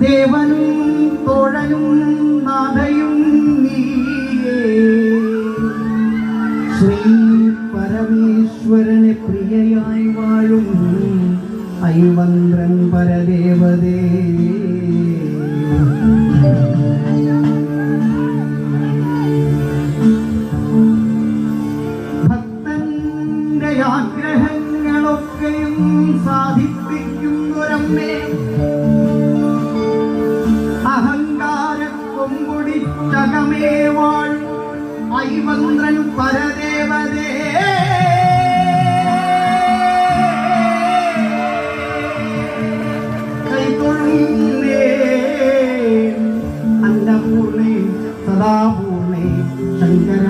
ദേവനും തോഴനും നാഥയും നീയേ. ശ്രീ പരമേശ്വരനെ പ്രിയയായി വാഴും ഐവന്ത്രൻ പരദേവതേ. ഭക്തന്റെ ആഗ്രഹങ്ങളൊക്കെയും സാധിപ്പിക്കുന്നൊരമ്മേ. കൊമ്പുടിച്ചകമേവാൾ ഐവന്ത്രൻ പരദേവതേ. കൈതൊഴുന്നേ അന്നപൂർണേ ശങ്കര